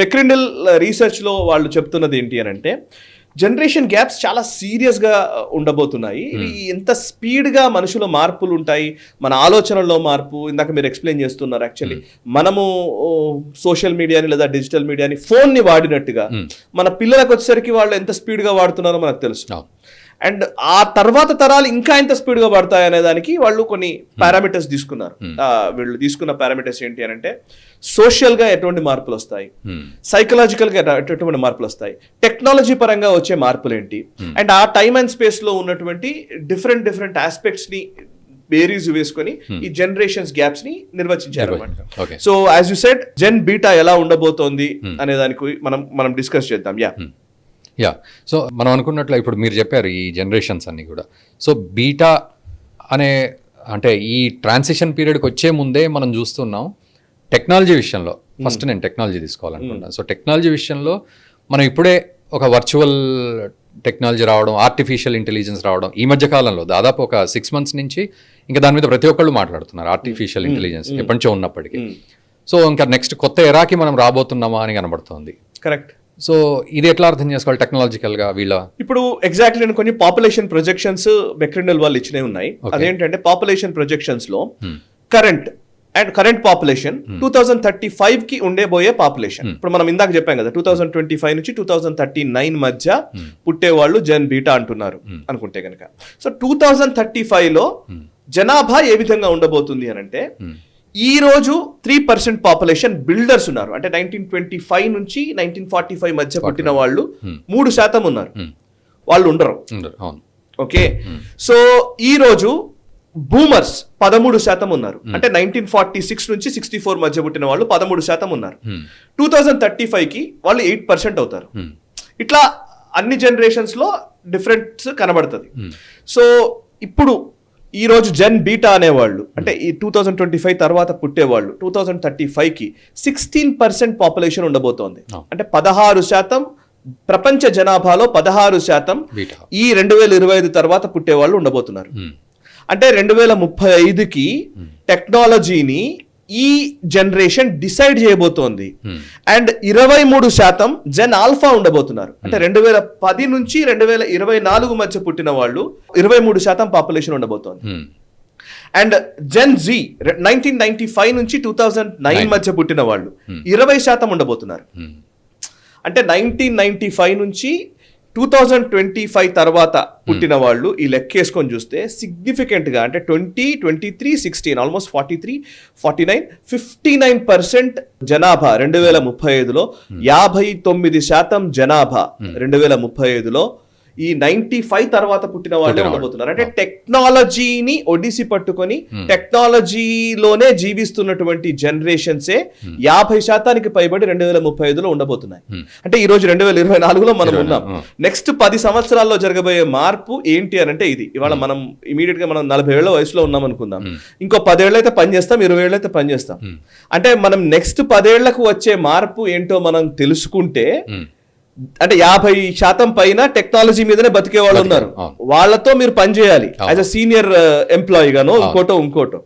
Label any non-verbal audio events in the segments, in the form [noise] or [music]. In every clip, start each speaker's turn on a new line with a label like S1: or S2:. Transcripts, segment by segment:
S1: మెక్రిండల్ రీసెర్చ్లో వాళ్ళు చెప్తున్నది ఏంటి అని అంటే జనరేషన్ గ్యాప్స్ చాలా సీరియస్గా ఉండబోతున్నాయి. ఇవి ఎంత స్పీడ్గా మనుషుల మార్పులు ఉంటాయి. మన ఆలోచనలో మార్పు ఇందాక మీరు ఎక్స్ప్లెయిన్ చేస్తున్నారు యాక్చువల్లీ. మనము సోషల్ మీడియాని లేదా డిజిటల్ మీడియాని ఫోన్ని వాడినట్టుగా మన పిల్లలకు వచ్చేసరికి వాళ్ళు ఎంత స్పీడ్గా వాడుతున్నారో మనకు తెలుసు. అండ్ ఆ తర్వాత తరాలు ఇంకా ఎంత స్పీడ్గా పడతాయి అనే దానికి వాళ్ళు కొన్ని పారామీటర్స్ తీసుకున్నారు. వీళ్ళు తీసుకున్న పారామీటర్స్ ఏంటి అని అంటే సోషల్గా ఎటువంటి మార్పులు వస్తాయి. సైకలాజికల్గా ఎట- ఎటువంటి మార్పులు వస్తాయి టెక్నాలజీ పరంగా వచ్చే మార్పులు ఏంటి అండ్ ఆ టైమ్ అండ్ స్పేస్లో ఉన్నటువంటి డిఫరెంట్ డిఫరెంట్ ఆస్పెక్ట్స్ని బేరీస్ వేసుకొని ఈ జనరేషన్స్ గ్యాప్స్ని నిర్వచించారు అనమాట so as you said gen beta ఎలా ఉండబోతోంది అనే దానికి మనం మనం డిస్కస్ చేద్దాం. యా.
S2: యా సో మనం అనుకున్నట్లు ఇప్పుడు మీరు చెప్పారు ఈ జనరేషన్స్ అన్ని కూడా. సో బీటా అనే అంటే ఈ ట్రాన్సిషన్ పీరియడ్కి వచ్చే ముందే మనం చూస్తున్నాం టెక్నాలజీ విషయంలో. ఫస్ట్ నేను టెక్నాలజీ తీసుకోవాలనుకున్నాను సో టెక్నాలజీ విషయంలో మనం ఇప్పుడే ఒక వర్చువల్ టెక్నాలజీ రావడం ఆర్టిఫిషియల్ ఇంటెలిజెన్స్ రావడం ఈ మధ్య కాలంలో దాదాపు ఒక సిక్స్ మంత్స్ నుంచి ఇంకా దాని మీద ప్రతి ఒక్కళ్ళు మాట్లాడుతున్నారు ఆర్టిఫిషియల్ ఇంటెలిజెన్స్ ఎప్పటి నుంచో ఉన్నప్పటికీ. సో ఇంకా నెక్స్ట్ కొత్త ఎరాకి మనం రాబోతున్నామా అని కనబడుతోంది.
S1: కరెక్ట్
S2: సో ఇది ఎట్లా అర్థం చేసుకోవాలి టెక్నాలజికల్గా వీళ్ళ?
S1: ఇప్పుడు ఎగ్జాక్ట్లీ నేను కొన్ని పాపులేషన్ ప్రొజెక్షన్స్ మెక్రినల్ వాళ్ళు ఇచ్చినవి ఉన్నాయి. అదేంటంటే population ప్రొజెక్షన్స్లో current and current population two thousand thirty ఫైవ్కి ఉండేబోయే పాపులేషన్ ఇప్పుడు మనం ఇందాక చెప్పాం కదా టూ థౌసండ్ ట్వంటీ ఫైవ్ నుంచి టూ థౌసండ్ థర్టీ నైన్ మధ్య పుట్టేవాళ్ళు జన్ బీటా అంటున్నారు అనుకుంటే కనుక సో టూ థౌసండ్ థర్టీ ఫైవ్లో జనాభా ఏ విధంగా ఉండబోతుంది అని అంటే ఈ రోజు త్రీ పర్సెంట్ పాపులేషన్ బిల్డర్స్ ఉన్నారు. అంటే నైన్టీన్ ట్వంటీ ఫైవ్ నుంచి నైన్టీన్ ఫార్టీ ఫైవ్ మధ్య పుట్టిన వాళ్ళు మూడు శాతం ఉన్నారు. వాళ్ళు ఉండరు. ఓకే? సో ఈ రోజు బూమర్స్ పదమూడు శాతం ఉన్నారు. అంటే నైన్టీన్ ఫార్టీ సిక్స్ నుంచి సిక్స్టీ ఫోర్ మధ్య పుట్టిన వాళ్ళు పదమూడు శాతం ఉన్నారు. టూ థౌజండ్ థర్టీ ఫైవ్కి వాళ్ళు ఎయిట్ పర్సెంట్ అవుతారు.
S2: Hmm.
S1: ఇట్లా అన్ని జనరేషన్స్లో డిఫరెన్స్ కనబడుతుంది. సో ఇప్పుడు ఈ రోజు జన్ బీటా అనేవాళ్ళు అంటే ఈ టూ థౌజండ్ ట్వంటీ ఫైవ్ తర్వాత పుట్టేవాళ్ళు టూ థౌజండ్ థర్టీ ఫైవ్కి సిక్స్టీన్ పర్సెంట్ పాపులేషన్ ఉండబోతోంది. అంటే పదహారు శాతం ప్రపంచ జనాభాలో పదహారు శాతం ఈ రెండు వేల ఇరవై ఐదు తర్వాత పుట్టేవాళ్ళు ఉండబోతున్నారు. అంటే రెండు వేల ముప్పై ఐదుకి టెక్నాలజీని ఈ జనరేషన్ డిసైడ్ చేయబోతోంది
S2: Hmm.
S1: అండ్ ఇరవై మూడు శాతం జెన్ ఆల్ఫా ఉండబోతున్నారు అంటే రెండు వేల పది నుంచి రెండు వేల ఇరవై నాలుగు మధ్య పుట్టిన వాళ్ళు ఇరవై మూడు శాతం పాపులేషన్ ఉండబోతోంది
S2: Hmm.
S1: And gen Z nineteen ninety five నుంచి టూ థౌజండ్ నైన్ మధ్య పుట్టిన వాళ్ళు ఇరవై శాతం ఉండబోతున్నారు
S2: Hmm.
S1: అంటే నైన్టీన్ నైన్టీ ఫైవ్ నుంచి టూ థౌజండ్ ట్వంటీ ఫైవ్ తర్వాత పుట్టిన వాళ్ళు ఈ లెక్కేసుకొని చూస్తే సిగ్నిఫికెంట్గా అంటే twenty twenty three sixteen almost forty three forty nine fifty nine percent జనాభా రెండు వేల ముప్పై ఐదులో యాభై తొమ్మిది శాతం జనాభా రెండు వేల ముప్పై ఐదులో ఈ నైన్టీ ఫైవ్ తర్వాత పుట్టిన వాళ్ళే. ఉండబోతున్నారు. అంటే టెక్నాలజీని ఒడిసి పట్టుకొని టెక్నాలజీలోనే జీవిస్తున్నటువంటి జనరేషన్సే యాభై శాతానికి పైబడి రెండు వేల ముప్పై ఐదులో ఉండబోతున్నాయి. అంటే ఈ రోజు రెండు వేల ఇరవై నాలుగులో మనం ఉన్నాం. నెక్స్ట్ పది సంవత్సరాల్లో జరగబోయే మార్పు ఏంటి అని అంటే ఇది. ఇవాళ మనం ఇమీడియట్గా మనం నలభై ఏళ్ళ వయసులో ఉన్నాం అనుకుందాం ఇంకో పదేళ్ళు అయితే పని చేస్తాం ఇరవై ఏళ్ళు అయితే పని చేస్తాం. అంటే మనం నెక్స్ట్ పదేళ్ళకు వచ్చే మార్పు ఏంటో మనం తెలుసుకుంటే
S2: Hmm.
S1: అంటే యాభై శాతం పైన టెక్నాలజీ మీదనే బతికే వాళ్ళు ఉన్నారు. వాళ్ళతో మీరు పని చేయాలి. యాజ్ అ సీనియర్ ఎంప్లాయీ గానో ఇంకోటో ఇంకోటో.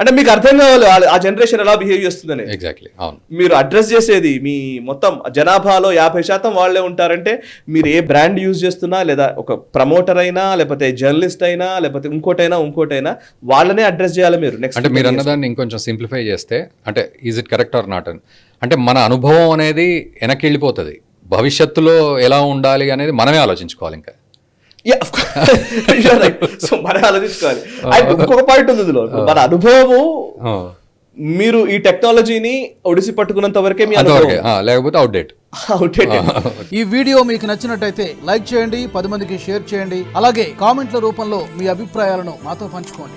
S1: అంటే మీకు అర్థం కావాలి ఆ- జనరేషన్ ఎలా బిహేవ్ చేస్తుందని.
S2: ఎగ్జాక్ట్లీ
S1: మీరు అడ్రస్ చేసేది మీ మొత్తం జనాభాలో యాభై శాతం వాళ్ళే ఉంటారంటే మీరు ఏ బ్రాండ్ యూజ్ చేస్తున్నా లేదా ఒక ప్రమోటర్ అయినా లేకపోతే జర్నలిస్ట్ అయినా లేకపోతే ఇంకోటైనా ఇంకోటైనా వాళ్ళనే అడ్రస్ చేయాలి మీరు నెక్స్ట్
S2: అంటే మీరు అన్నదాన్ని ఇంకొంచెం సింప్లిఫై చేస్తే అంటే is it correct or not అని. అంటే మన అనుభవం అనేది వెనక్కి వెళ్ళిపోతుంది. భవిష్యత్తులో ఎలా ఉండాలి అనేది మనమే ఆలోచించుకోవాలి ఇంకా.
S1: సో [laughs] మనం ఆలోచించుకోవాలి. ఇంకొక పాయింట్ ఉంది ఇందులో. మన అనుభవము మీరు ఈ టెక్నాలజీని ఒడిసి పట్టుకున్నంత వరకే మీ
S2: లేకపోతే అవుట్డేట్ [laughs]
S1: outdated.
S3: ఈ వీడియో మీకు నచ్చినట్టయితే లైక్ చేయండి పది మందికి షేర్ చేయండి అలాగే కామెంట్ల రూపంలో మీ అభిప్రాయాలను మాతో పంచుకోండి.